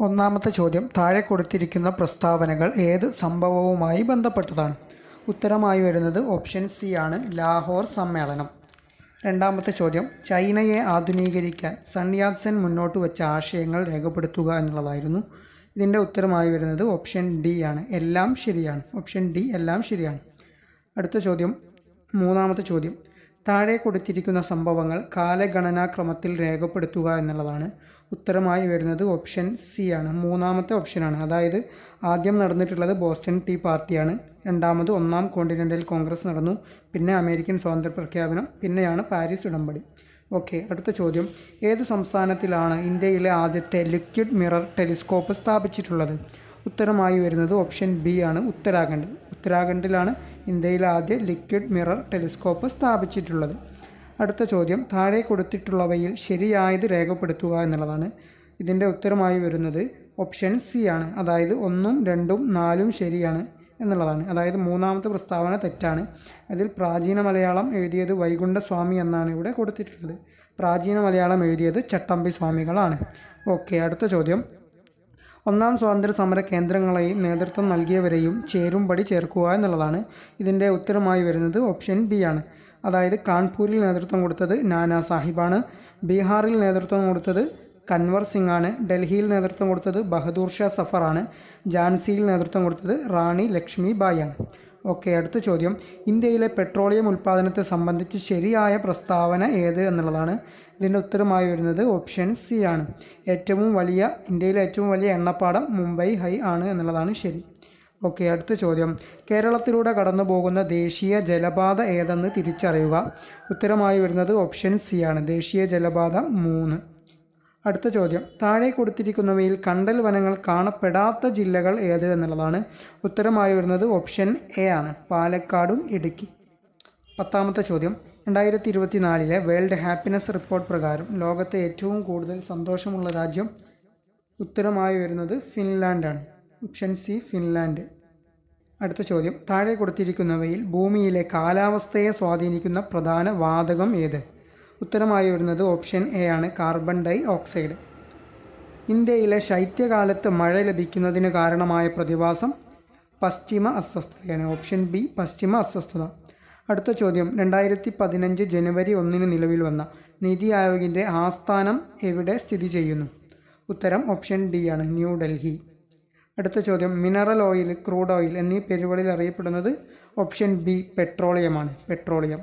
ഒന്നാമത്തെ ചോദ്യം താഴെ കൊടുത്തിരിക്കുന്ന പ്രസ്താവനകൾ ഏത് സംഭവവുമായി ബന്ധപ്പെട്ടതാണ്? ഉത്തരമായി വരുന്നത് ഓപ്ഷൻ സി ആണ് ലാഹോർ സമ്മേളനം. രണ്ടാമത്തെ ചോദ്യം ചൈനയെ ആധുനീകരിക്കാൻ സൺയാത്സൻ മുന്നോട്ട് വെച്ച ആശയങ്ങൾ രേഖപ്പെടുത്തുക എന്നുള്ളതായിരുന്നു. ഇതിന്റെ ഉത്തരമായി വരുന്നത് ഓപ്ഷൻ ഡി ആണ് എല്ലാം ശരിയാണ്. ഓപ്ഷൻ ഡി എല്ലാം ശരിയാണ്. അടുത്ത ചോദ്യം മൂന്നാമത്തെ ചോദ്യം താഴെ കൊടുത്തിരിക്കുന്ന സംഭവങ്ങൾ കാലഗണനാക്രമത്തിൽ രേഖപ്പെടുത്തുക എന്നുള്ളതാണ്. ഉത്തരമായി വരുന്നത് ഓപ്ഷൻ സി ആണ്. മൂന്നാമത്തെ ഓപ്ഷനാണ് അതായത് ആദ്യം നടന്നിട്ടുള്ളത് ബോസ്റ്റൺ ടീ പാർട്ടിയാണ്. രണ്ടാമത് ഒന്നാം കോണ്ടിനെന്റൽ കോൺഗ്രസ് നടന്നു. പിന്നെ അമേരിക്കൻ സ്വാതന്ത്ര്യ പ്രഖ്യാപനം പിന്നെയാണ് പാരീസ് ഉടമ്പടി. ഓക്കെ അടുത്ത ചോദ്യം. ഏത് സംസ്ഥാനത്തിലാണ് ഇന്ത്യയിലെ ആദ്യത്തെ ലിക്വിഡ് മിറർ ടെലിസ്കോപ്പ് സ്ഥാപിച്ചിട്ടുള്ളത്? ഉത്തരമായി വരുന്നത് ഓപ്ഷൻ ബി ആണ്. ഉത്തരാഖണ്ഡ്. ഉത്തരാഖണ്ഡിലാണ് ഇന്ത്യയിൽ ആദ്യ ലിക്വിഡ് മിറർ ടെലിസ്കോപ്പ് സ്ഥാപിച്ചിട്ടുള്ളത്. അടുത്ത ചോദ്യം താഴെ കൊടുത്തിട്ടുള്ളവയിൽ ശരിയായത് രേഖപ്പെടുത്തുക എന്നുള്ളതാണ്. ഇതിന്റെ ഉത്തരമായി വരുന്നത് ഓപ്ഷൻ സി ആണ്. അതായത് ഒന്നും രണ്ടും നാലും ശരിയാണ് എന്നുള്ളതാണ്. അതായത് മൂന്നാമത്തെ പ്രസ്താവന തെറ്റാണ്. അതിൽ പ്രാചീന മലയാളം എഴുതിയത് വൈകുണ്ഠസ്വാമി എന്നാണ് ഇവിടെ കൊടുത്തിട്ടുള്ളത്. പ്രാചീന മലയാളം എഴുതിയത് ചട്ടമ്പി സ്വാമികളാണ്. ഓക്കെ അടുത്ത ചോദ്യം. ഒന്നാം സ്വാതന്ത്ര്യ സമര കേന്ദ്രങ്ങളെയും നേതൃത്വം നൽകിയവരെയും ചേരുംപടി ചേർക്കുക എന്നുള്ളതാണ്. ഇതിന്റെ ഉത്തരമായി വരുന്നത് ഓപ്ഷൻ ബി ആണ്. അതായത് കാൺപൂരിൽ നേതൃത്വം കൊടുത്തത് നാനാ സാഹിബാണ്. ബീഹാറിൽ നേതൃത്വം കൊടുത്തത് കൻവർ സിംഗ് ആണ് ഡൽഹിയിൽ നേതൃത്വം കൊടുത്തത് ബഹദൂർ ഷാ സഫറാണ്. ജാൻസിയിൽ നേതൃത്വം കൊടുത്തത് റാണി ലക്ഷ്മി ബായി ആണ്. ഓക്കെ അടുത്ത ചോദ്യം. ഇന്ത്യയിലെ പെട്രോളിയം ഉൽപ്പാദനത്തെ സംബന്ധിച്ച് ശരിയായ പ്രസ്താവന ഏത് എന്നുള്ളതാണ്. ഇതിന്റെ ഉത്തരമായി വരുന്നത് ഓപ്ഷൻ സി ആണ്. ഏറ്റവും വലിയ ഇന്ത്യയിലെ ഏറ്റവും വലിയ എണ്ണപ്പാടം മുംബൈ ഹൈ ആണ് എന്നുള്ളതാണ് ശരി. ഓക്കെ അടുത്ത ചോദ്യം. കേരളത്തിലൂടെ കടന്നു പോകുന്ന ദേശീയ ജലപാത ഏതെന്ന് തിരിച്ചറിയുക. ഉത്തരമായി വരുന്നത് ഓപ്ഷൻ സി ആണ്. ദേശീയ ജലപാത മൂന്ന്. അടുത്ത ചോദ്യം. താഴെ കൊടുത്തിരിക്കുന്നവയിൽ കണ്ടൽ വനങ്ങൾ കാണപ്പെടാത്ത ജില്ലകൾ ഏത് എന്നുള്ളതാണ്. ഉത്തരമായി വരുന്നത് ഓപ്ഷൻ എ ആണ്. പാലക്കാടും ഇടുക്കി. പത്താമത്തെ ചോദ്യം. രണ്ടായിരത്തി ഇരുപത്തിനാലിലെ വേൾഡ് ഹാപ്പിനെസ് റിപ്പോർട്ട് പ്രകാരം ലോകത്തെ ഏറ്റവും കൂടുതൽ സന്തോഷമുള്ള രാജ്യം ഉത്തരമായി വരുന്നത് ഫിൻലാൻഡാണ് ഓപ്ഷൻ സി ഫിൻലാൻഡ്. അടുത്ത ചോദ്യം. താഴെ കൊടുത്തിരിക്കുന്നവയിൽ ഭൂമിയിലെ കാലാവസ്ഥയെ സ്വാധീനിക്കുന്ന പ്രധാന വാതകം ഏത്? ഉത്തരമായി വരുന്നത് ഓപ്ഷൻ എ ആണ് കാർബൺ ഡൈ ഓക്സൈഡ്. ഇന്ത്യയിലെ ശൈത്യകാലത്ത് മഴ ലഭിക്കുന്നതിന് കാരണമായ പ്രതിഭാസം പശ്ചിമ അസ്വസ്ഥതയാണ്. ഓപ്ഷൻ ബി പശ്ചിമ അസ്വസ്ഥത. അടുത്ത ചോദ്യം രണ്ടായിരത്തി പതിനഞ്ച് ജനുവരി ഒന്നിന് നിലവിൽ വന്ന നീതി ആയോഗിന്റെ ആസ്ഥാനം എവിടെ സ്ഥിതി ചെയ്യുന്നു? ഉത്തരം ഓപ്ഷൻ ഡി ആണ് ന്യൂഡൽഹി അടുത്ത ചോദ്യം മിനറൽ ഓയിൽ ക്രൂഡ് ഓയിൽ എന്നീ പേരുകളിൽ അറിയപ്പെടുന്നത് ഓപ്ഷൻ ബി പെട്രോളിയമാണ് പെട്രോളിയം.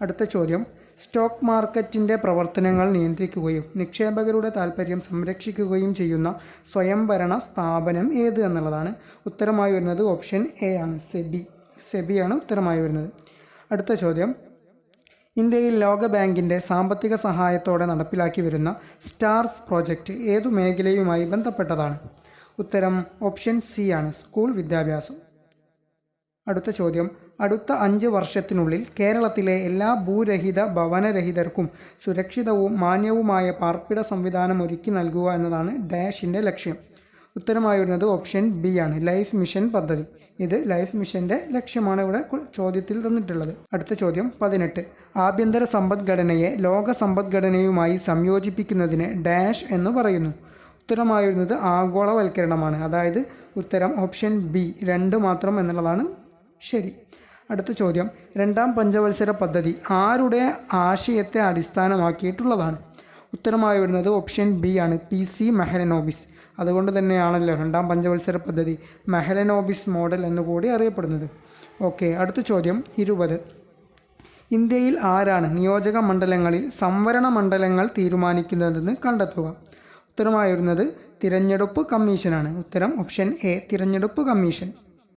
അടുത്ത ചോദ്യം സ്റ്റോക്ക് മാർക്കറ്റിന്റെ പ്രവർത്തനങ്ങൾ നിയന്ത്രിക്കുകയും നിക്ഷേപകരുടെ താൽപ്പര്യം സംരക്ഷിക്കുകയും ചെയ്യുന്ന സ്വയംഭരണ സ്ഥാപനം ഏത് എന്നുള്ളതാണ്. ഉത്തരമായി വരുന്നത് ഓപ്ഷൻ എ ആണ്. സെബി സെബിയാണ് ഉത്തരമായി വരുന്നത്. അടുത്ത ചോദ്യം. ഇന്ത്യയിൽ ലോക ബാങ്കിന്റെ സാമ്പത്തിക സഹായത്തോടെ നടപ്പിലാക്കി വരുന്ന സ്റ്റാർസ് പ്രോജക്റ്റ് ഏതു മേഖലയുമായി ബന്ധപ്പെട്ടതാണ്? ഉത്തരം ഓപ്ഷൻ സി ആണ്. സ്കൂൾ വിദ്യാഭ്യാസം. അടുത്ത ചോദ്യം. അടുത്ത അഞ്ച് വർഷത്തിനുള്ളിൽ കേരളത്തിലെ എല്ലാ ഭൂരഹിത ഭവനരഹിതർക്കും സുരക്ഷിതവും മാന്യവുമായ പാർപ്പിട സംവിധാനം ഒരുക്കി നൽകുക എന്നതാണ് ഡാഷിന്റെ ലക്ഷ്യം. ഉത്തരമായി വരുന്നത് ഓപ്ഷൻ ബി ആണ് ലൈഫ് മിഷൻ പദ്ധതി. ഇത് ലൈഫ് മിഷന്റെ ലക്ഷ്യമാണ് ഇവിടെ ചോദ്യത്തിൽ തന്നിട്ടുള്ളത്. അടുത്ത ചോദ്യം പതിനെട്ട്. ആഭ്യന്തര സമ്പദ്ഘടനയെ ലോക സമ്പദ്ഘടനയുമായി സംയോജിപ്പിക്കുന്നതിന് ഡാഷ് എന്ന് പറയുന്നു. ഉത്തരമായി വരുന്നത് ആഗോളവൽക്കരണമാണ്. അതായത് ഉത്തരം ഓപ്ഷൻ ബി രണ്ട് മാത്രം എന്നുള്ളതാണ് ശരി. അടുത്ത ചോദ്യം. രണ്ടാം പഞ്ചവത്സര പദ്ധതി ആരുടെ ആശയത്തെ അടിസ്ഥാനമാക്കിയിട്ടുള്ളതാണ്? ഉത്തരമായി വരുന്നത് ഓപ്ഷൻ ബി ആണ്. പി സി മെഹലനോബിസ് അതുകൊണ്ട് തന്നെയാണല്ലോ രണ്ടാം പഞ്ചവത്സര പദ്ധതി മെഹലനോബിസ് മോഡൽ എന്നുകൂടി അറിയപ്പെടുന്നത്. ഓക്കെ അടുത്ത ചോദ്യം. ഇരുപത്. ഇന്ത്യയിൽ ആരാണ് നിയോജക മണ്ഡലങ്ങളിൽ സംവരണ മണ്ഡലങ്ങൾ തീരുമാനിക്കുന്നതെന്ന് കണ്ടെത്തുക? ഉത്തരമായി വരുന്നത് തിരഞ്ഞെടുപ്പ് കമ്മീഷനാണ്. ഉത്തരം ഓപ്ഷൻ എ തിരഞ്ഞെടുപ്പ് കമ്മീഷൻ.